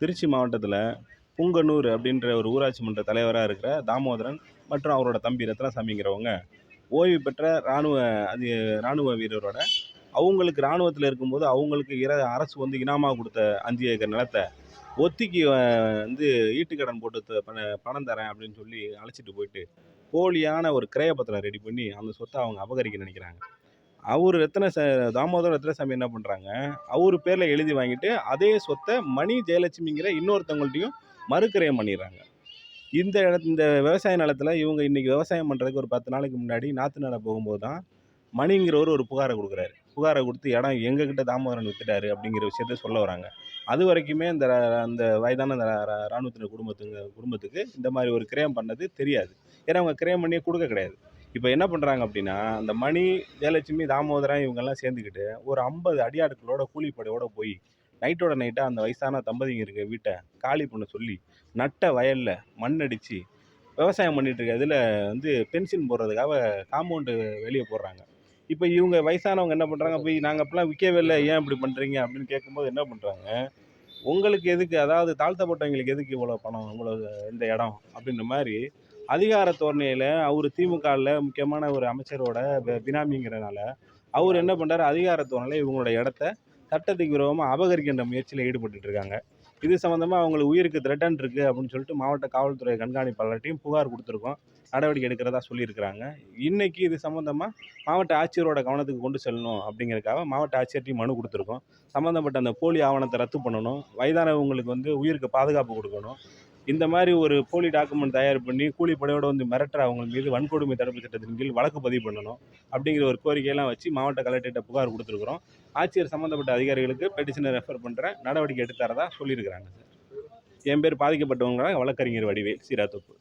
திருச்சி மாவட்டத்தில் புங்கனூர் அப்படின்ற ஒரு ஊராட்சி மன்ற தலைவராக இருக்கிற தாமோதரன் மற்றும் அவரோட தம்பி ரத்னசாமிங்கிறவங்க ஓய்வு பெற்ற இராணுவ அது இராணுவ வீரரோட அவங்களுக்கு இராணுவத்தில் இருக்கும்போது அவங்களுக்கு இர அரசு வந்து இனாமாக கொடுத்த அஞ்சு ஏக்கர் நிலத்தை ஒத்திக்கு வந்து ஈட்டுக்கடன் போட்டு த- பண- பணம் தரேன் அப்படின்னு சொல்லி அழைச்சிட்டு போயிட்டு போலியான ஒரு கிரய பத்திரம் ரெடி பண்ணி அந்த சொத்தை அவங்க அபகரிக்க நினைக்கிறாங்க. அவர் ரத்ன தாமோதர ரத்னசாமி என்ன பண்ணுறாங்க அவர் பேரில் எழுதி வாங்கிட்டு அதே சொத்தை மணி ஜெயலட்சுமிங்கிற இன்னொருத்தவங்கள்ட்டையும் மறுக்கிரயம் பண்ணிடுறாங்க. இந்த இடத்து இந்த விவசாய நிலத்தில் இவங்க இன்றைக்கி விவசாயம் பண்ணுறதுக்கு ஒரு பத்து நாளைக்கு முன்னாடி நாற்று நட போகும்போது தான் மணிங்கிறவர் ஒரு புகாரை கொடுக்குறாரு. புகாரை கொடுத்து இடம் எங்ககிட்ட தாமோதரன் வித்துட்டாரு அப்படிங்கிற விஷயத்த சொல்ல வராங்க. அது வரைக்குமே இந்த அந்த வயதான அந்த இராணுவத்தினர் குடும்பத்துக்கு குடும்பத்துக்கு இந்த மாதிரி ஒரு கிரயம் பண்ணது தெரியாது. ஏன்னா அவங்க கிரயம் பண்ணியே கொடுக்க கிடையாது. இப்போ என்ன பண்ணுறாங்க அப்படின்னா அந்த மணி ஜெயலட்சுமி தாமோதரன் இவங்கெல்லாம் சேர்ந்துக்கிட்டு ஒரு ஐம்பது அடியாட்களோட கூலிப்படையோட போய் நைட்டோட நைட்டாக அந்த வயசான தம்பதிங்க இருக்க வீட்டை காலி பண்ண சொல்லி நட்ட வயலில் மண் அடித்து விவசாயம் பண்ணிகிட்டு இருக்க இதில் வந்து பென்ஷன் போடுறதுக்காக காம்பவுண்டு வெளியே போடுறாங்க. இப்போ இவங்க வயசானவங்க என்ன பண்ணுறாங்க போய் நாங்கள் அப்போலாம் விற்கவே இல்லை ஏன் இப்படி பண்ணுறீங்க அப்படின்னு கேட்கும்போது என்ன பண்ணுறாங்க உங்களுக்கு எதுக்கு அதாவது தாழ்த்தப்பட்டவங்களுக்கு எதுக்கு இவ்வளோ பணம் இவ்வளோ இந்த இடம்? அப்படின்ற மாதிரி அதிகார தோரணையில் அவர் திமுகவில் முக்கியமான ஒரு அமைச்சரோட பினாமிங்கிறனால அவர் என்ன பண்ணுறாரு அதிகார தோரணையில் இவங்களோட இடத்த சட்டத்துக்கு விரோதமாக அபகரிக்கின்ற முயற்சியில் ஈடுபட்டுட்டு இருக்காங்க இது சம்மந்தமாக அவங்களுக்கு உயிருக்கு த்ரெட்டன் இருக்குது அப்படின்னு சொல்லிட்டு மாவட்ட காவல்துறை கண்காணிப்பாளர்கிட்டையும் புகார் கொடுத்துருக்கோம். நடவடிக்கை எடுக்கிறதா சொல்லியிருக்கிறாங்க. இன்றைக்கி இது சம்மந்தமாக மாவட்ட ஆட்சியரோட கவனத்துக்கு கொண்டு செல்லணும் அப்படிங்கிறதுக்காக மாவட்ட ஆட்சியர்ட்டையும் மனு கொடுத்துருக்கோம். சம்மந்தப்பட்ட அந்த போலி ஆவணத்தை ரத்து பண்ணணும். வயதானவங்களுக்கு வந்து உயிருக்கு பாதுகாப்பு கொடுக்கணும். இந்த மாதிரி ஒரு போலி டாக்குமெண்ட் தயார் பண்ணி கூலிப்படையோடு வந்து மிரட்டுற அவங்க மீது வன்கொடுமை தடுப்பு சட்டத்தின் கீழ் வழக்கு பதிவு பண்ணணும் அப்படிங்கிற ஒரு கோரிக்கையெல்லாம் வச்சு மாவட்ட கலெக்டர்கிட்ட புகார் கொடுத்துருக்குறோம். ஆட்சியர் சம்மந்தப்பட்ட அதிகாரிகளுக்கு பெட்டிஷனை ரெஃபர் பண்ணுற நடவடிக்கை எடுத்து தரதா சொல்லியிருக்கிறாங்க சார். என் பேர் பாதிக்கப்பட்டவங்க வழக்கறிஞர் வடிவேல் சீராத்தொப்பு.